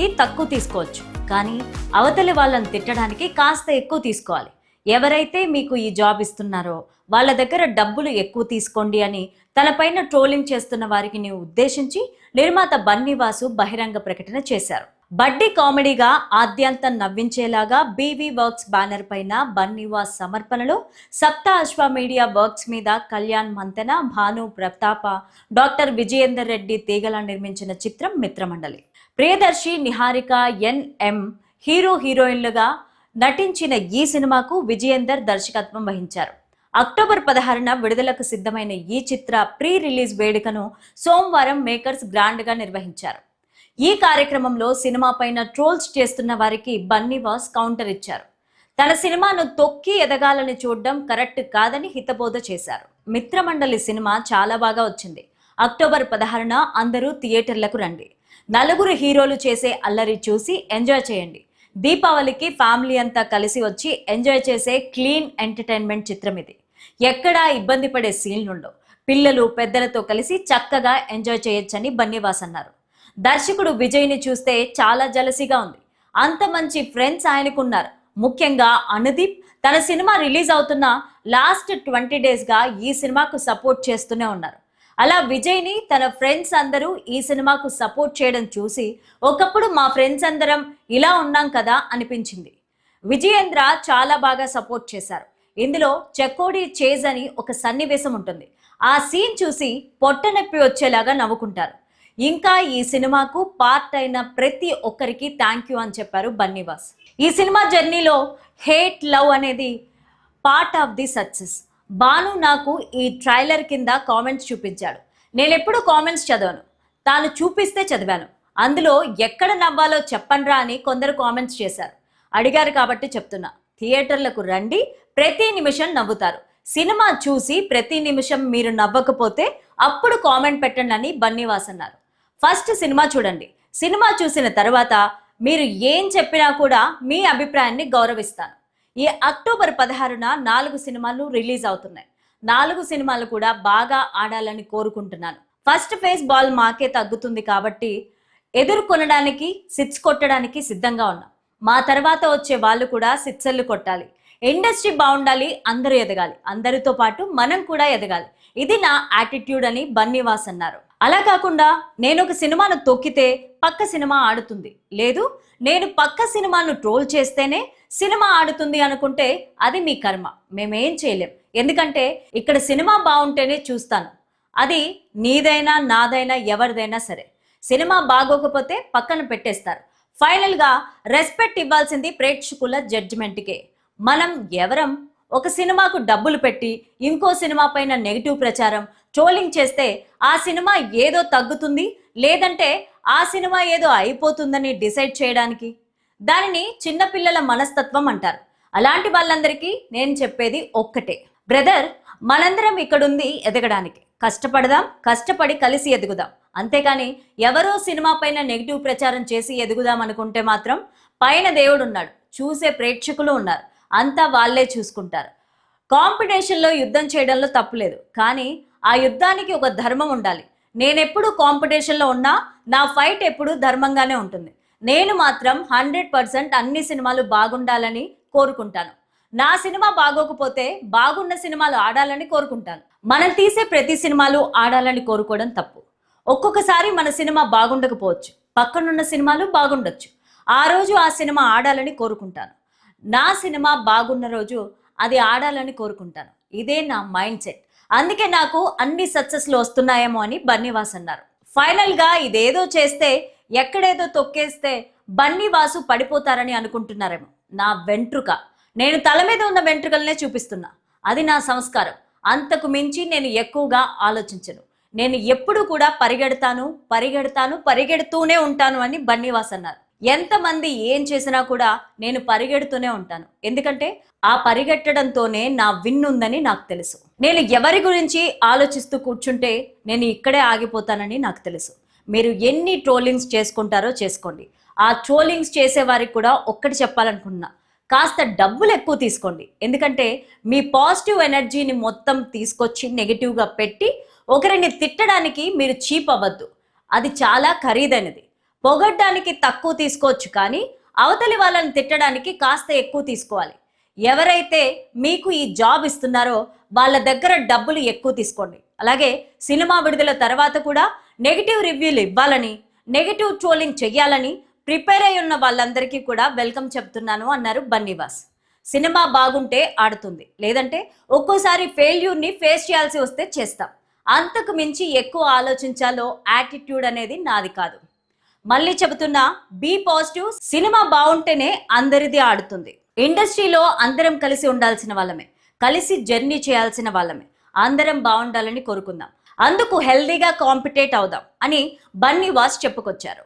తిట్టడానికి తక్కువ తీసుకోవచ్చు. కానీ అవతలి వాళ్ళని తిట్టడానికి కాస్త ఎక్కువ తీసుకోవాలి. ఎవరైతే మీకు ఈ జాబ్ ఇస్తున్నారో వాళ్ళ దగ్గర డబ్బులు ఎక్కువ తీసుకోండి అని తనపైన ట్రోలింగ్ చేస్తున్న వారికి ని ఉద్దేశించి నిర్మాత బన్నీవాసు బహిరంగ ప్రకటన చేశారు. బడ్డీ కామెడీగా ఆద్యంతం నవ్వించేలాగా బీవీ వర్క్స్ బ్యానర్ పైన బన్నీవాస్ సమర్పణలో సప్త అశ్వ మీడియా వర్క్స్ మీద కళ్యాణ్ మంతెన భాను ప్రతాప డాక్టర్ విజయేందర్ రెడ్డి తీగల నిర్మించిన చిత్రం మిత్రమండలి. ప్రియదర్శి నిహారిక ఎన్ఎం హీరో హీరోయిన్లుగా నటించిన ఈ సినిమాకు విజయేందర్ దర్శకత్వం వహించారు. అక్టోబర్ పదహారున విడుదలకు సిద్ధమైన ఈ చిత్ర ప్రీ రిలీజ్ వేడుకను సోమవారం మేకర్స్ గ్రాండ్గా నిర్వహించారు. ఈ కార్యక్రమంలో సినిమా పైన ట్రోల్స్ చేస్తున్న వారికి బన్నీవాస్ కౌంటర్ ఇచ్చారు. తన సినిమాను తొక్కి ఎదగాలని చూడడం కరెక్ట్ కాదని హితబోధ చేశారు. మిత్రమండలి సినిమా చాలా బాగా వచ్చింది. అక్టోబర్ పదహారున అందరూ థియేటర్లకు రండి. నలుగురు హీరోలు చేసే అల్లరి చూసి ఎంజాయ్ చేయండి. దీపావళికి ఫ్యామిలీ అంతా కలిసి వచ్చి ఎంజాయ్ చేసే క్లీన్ ఎంటర్టైన్మెంట్ చిత్రం ఇది. ఎక్కడా ఇబ్బంది పడే సీన్లుండవు. పిల్లలు పెద్దలతో కలిసి చక్కగా ఎంజాయ్ చేయొచ్చని బన్నివాస్ అన్నారు. దర్శకుడు విజయ్ని చూస్తే చాలా జలసిగా ఉంది. అంత మంచి ఫ్రెండ్స్ ఆయనకున్నారు. ముఖ్యంగా అనుదీప్ తన సినిమా రిలీజ్ అవుతున్న లాస్ట్ ట్వంటీ డేస్గా ఈ సినిమాకు సపోర్ట్ చేస్తూనే ఉన్నారు. అలా విజయ్ని తన ఫ్రెండ్స్ అందరూ ఈ సినిమాకు సపోర్ట్ చేయడం చూసి ఒకప్పుడు మా ఫ్రెండ్స్ అందరం ఇలా ఉన్నాం కదా అనిపించింది. విజయేంద్ర చాలా బాగా సపోర్ట్ చేశారు. ఇందులో చెకోడి చేజ్ అని ఒక సన్నివేశం ఉంటుంది. ఆ సీన్ చూసి పొట్ట నొప్పి వచ్చేలాగా నవ్వుకుంటారు. ఇంకా ఈ సినిమాకు పార్ట్ అయిన ప్రతి ఒక్కరికి థ్యాంక్ యూ అని చెప్పారు బన్నీవాస్. ఈ సినిమా జర్నీలో హేట్ లవ్ అనేది part of the success Bhanu నాకు ఈ ట్రైలర్ కింద కామెంట్స్ చూపించాడు. నేను ఎప్పుడు కామెంట్స్ చదవను. తాను చూపిస్తే చదివాను. అందులో ఎక్కడ నవ్వాలో చెప్పండ్రా అని కొందరు కామెంట్స్ చేశారు. అడిగారు కాబట్టి చెప్తున్నా. థియేటర్లకు రండి ప్రతి నిమిషం నవ్వుతారు. సినిమా చూసి ప్రతి నిమిషం మీరు నవ్వకపోతే అప్పుడు కామెంట్ పెట్టండి అని బన్నీవాస్ అన్నారు. ఫస్ట్ సినిమా చూడండి. సినిమా చూసిన తర్వాత మీరు ఏం చెప్పినా కూడా మీ అభిప్రాయాన్ని గౌరవిస్తాను. ఈ అక్టోబర్ పదహారున నాలుగు సినిమాలు రిలీజ్ అవుతున్నాయి. నాలుగు సినిమాలు కూడా బాగా ఆడాలని కోరుకుంటున్నాను. ఫస్ట్ ఫేజ్ బాల్ మాకే తగ్గుతుంది కాబట్టి ఎదుర్కొనడానికి సిట్స్ కొట్టడానికి సిద్ధంగా ఉన్నాం. మా తర్వాత వచ్చే వాళ్ళు కూడా సిట్సెళ్ళు కొట్టాలి. ఇండస్ట్రీ బాగుండాలి అందరూ ఎదగాలి. అందరితో పాటు మనం కూడా ఎదగాలి. ఇది నా యాటిట్యూడ్ అని బన్నీవాస్ అన్నారు. అలా కాకుండా నేను ఒక సినిమాను తొక్కితే పక్క సినిమా ఆడుతుంది. లేదు నేను పక్క సినిమాను ట్రోల్ చేస్తేనే సినిమా ఆడుతుంది అనుకుంటే అది మీ కర్మ. మేమేం చేయలేం. ఎందుకంటే ఇక్కడ సినిమా బాగుంటేనే చూస్తాను. అది నీదైనా నాదైనా ఎవరిదైనా సరే. సినిమా బాగోకపోతే పక్కన పెట్టేస్తారు. ఫైనల్గా రెస్పెక్ట్ ఇవ్వాల్సింది ప్రేక్షకుల జడ్జిమెంట్కే. మనం ఎవరం ఒక సినిమాకు డబ్బులు పెట్టి ఇంకో సినిమా పైన నెగిటివ్ ప్రచారం ట్రోలింగ్ చేస్తే ఆ సినిమా ఏదో తగ్గుతుంది లేదంటే ఆ సినిమా ఏదో అయిపోతుందని డిసైడ్ చేయడానికి? దానిని చిన్నపిల్లల మనస్తత్వం అంటారు. అలాంటి వాళ్ళందరికీ నేను చెప్పేది ఒక్కటే. బ్రదర్ మనందరం ఇక్కడుంది ఎదగడానికి. కష్టపడదాం కష్టపడి కలిసి ఎదుగుదాం. అంతేకాని ఎవరో సినిమా పైన నెగిటివ్ ప్రచారం చేసి ఎదుగుదాం అనుకుంటే మాత్రం పైన దేవుడు ఉన్నాడు చూసే ప్రేక్షకులు ఉన్నారు. అంతా వాళ్ళే చూసుకుంటారు. కాంపిటీషన్లో యుద్ధం చేయడంలో తప్పులేదు. కానీ ఆ యుద్ధానికి ఒక ధర్మం ఉండాలి. నేనెప్పుడు కాంపిటీషన్లో ఉన్నా నా ఫైట్ ఎప్పుడు ధర్మంగానే ఉంటుంది. నేను మాత్రం హండ్రెడ్ పర్సెంట్ అన్ని సినిమాలు బాగుండాలని కోరుకుంటాను. నా సినిమా బాగోకపోతే బాగున్న సినిమాలు ఆడాలని కోరుకుంటాను. మనం తీసే ప్రతి సినిమాలు ఆడాలని కోరుకోవడం తప్పు. ఒక్కొక్కసారి మన సినిమా బాగుండకపోవచ్చు. పక్కనున్న సినిమాలు బాగుండొచ్చు. ఆ రోజు ఆ సినిమా ఆడాలని కోరుకుంటాను. నా సినిమా బాగున్న రోజు అది ఆడాలని కోరుకుంటాను. ఇదే నా మైండ్ సెట్. అందుకే నాకు అన్ని సక్సెస్లు వస్తున్నాయేమో అని బన్నీవాస్ అన్నారు. ఫైనల్గా ఇదేదో చేస్తే ఎక్కడేదో తొక్కేస్తే బన్నీవాసు పడిపోతారని అనుకుంటున్నారేమో. నా వెంట్రుక. నేను తల మీద ఉన్న వెంట్రుకలనే చూపిస్తున్నా. అది నా సంస్కారం. అంతకు మించి నేను ఎక్కువగా ఆలోచించను. నేను ఎప్పుడు కూడా పరిగెడతాను పరిగెడతాను పరిగెడుతూనే ఉంటాను అని బన్నీవాస్ అన్నారు. ఎంతమంది ఏం చేసినా కూడా నేను పరిగెడుతూనే ఉంటాను. ఎందుకంటే ఆ పరిగెట్టడంతోనే నా విన్ ఉందని నాకు తెలుసు. నేను ఎవరి గురించి ఆలోచిస్తూ కూర్చుంటే నేను ఇక్కడే ఆగిపోతానని నాకు తెలుసు. మీరు ఎన్ని ట్రోలింగ్స్ చేసుకుంటారో చేసుకోండి. ఆ ట్రోలింగ్స్ చేసే వారికి కూడా ఒక్కటి చెప్పాలనుకుంటున్నా. కాస్త డబ్బులు ఎక్కువ తీసుకోండి. ఎందుకంటే మీ పాజిటివ్ ఎనర్జీని మొత్తం తీసుకొచ్చి నెగిటివ్గా పెట్టి ఒకరిని తిట్టడానికి మీరు చీప్ అవ్వద్దు. అది చాలా ఖరీదైనది. పొగడ్డానికి తక్కువ తీసుకోవచ్చు కానీ అవతలి వాళ్ళని తిట్టడానికి కాస్త ఎక్కువ తీసుకోవాలి. ఎవరైతే మీకు ఈ జాబ్ ఇస్తున్నారో వాళ్ళ దగ్గర డబ్బులు ఎక్కువ తీసుకోండి. అలాగే సినిమా విడుదల తర్వాత కూడా నెగిటివ్ రివ్యూలు ఇవ్వాలని నెగిటివ్ ట్రోలింగ్ చెయ్యాలని ప్రిపేర్ అయి ఉన్న వాళ్ళందరికీ కూడా వెల్కమ్ చెప్తున్నాను అన్నారు బన్నీవాస్. సినిమా బాగుంటే ఆడుతుంది. లేదంటే ఒక్కోసారి ఫెయిల్యూర్ని ఫేస్ చేయాల్సి వస్తే చేస్తాం. అంతకు మించి ఎక్కువ ఆలోచించాలో యాటిట్యూడ్ అనేది నాది కాదు. మళ్ళీ చెబుతున్నా బీ పాజిటివ్ సినిమా బాగుంటేనే అందరిది ఆడుతుంది. ఇండస్ట్రీలో అందరం కలిసి ఉండాల్సిన వాళ్ళమే. కలిసి జర్నీ చేయాల్సిన వాళ్ళమే. అందరం బాగుండాలని కోరుకుందాం. అందుకు హెల్దీగా కాంపిటేట్ అవుదాం అని బన్నీ వాస్ చెప్పుకొచ్చారు.